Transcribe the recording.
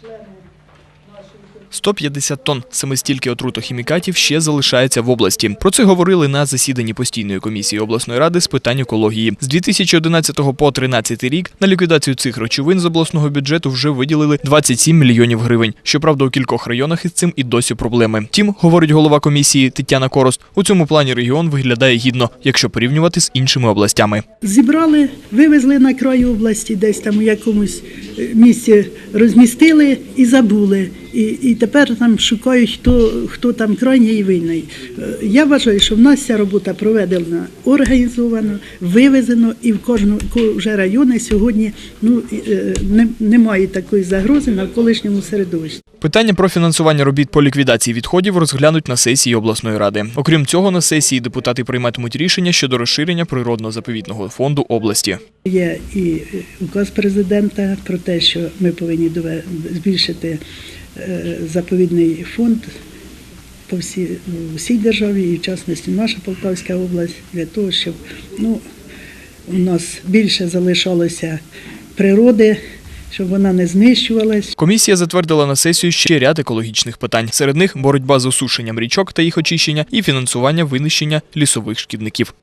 是的。150 тонн саме стільки отрутохімікатів ще залишається в області. Про це говорили на засіданні постійної комісії обласної ради з питань екології. З 2011 по 2013 рік на ліквідацію цих речовин з обласного бюджету вже виділили 27 мільйонів гривень. Щоправда, у кількох районах із цим і досі проблеми. Втім, говорить голова комісії Тетяна Корост, у цьому плані регіон виглядає гідно, якщо порівнювати з іншими областями. Зібрали, вивезли на край області, десь там у якомусь е, місці розмістили і забули. І, і тепер там шукають, хто, хто там крайній і винний. Е, Я вважаю, що в нас ця робота проведена організовано, вивезено, і в кожному вже районі сьогодні ну, е, не, немає такої загрози на колишньому середовищі. Питання про фінансування робіт по ліквідації відходів розглянуть на сесії обласної ради. Окрім цього, на сесії депутати прийматимуть рішення щодо розширення природно-заповідного фонду області. Є і указ президента про те, що ми повинні збільшити е, заповідний фонд по всій, всій державі, і в частності наша Полтавська область, для того, щоб ну, у нас більше залишалося природи, щоб вона не знищувалась. Комісія затвердила на сесію ще ряд екологічних питань. Серед них боротьба з осушенням річок та їх очищення і фінансування винищення лісових шкідників.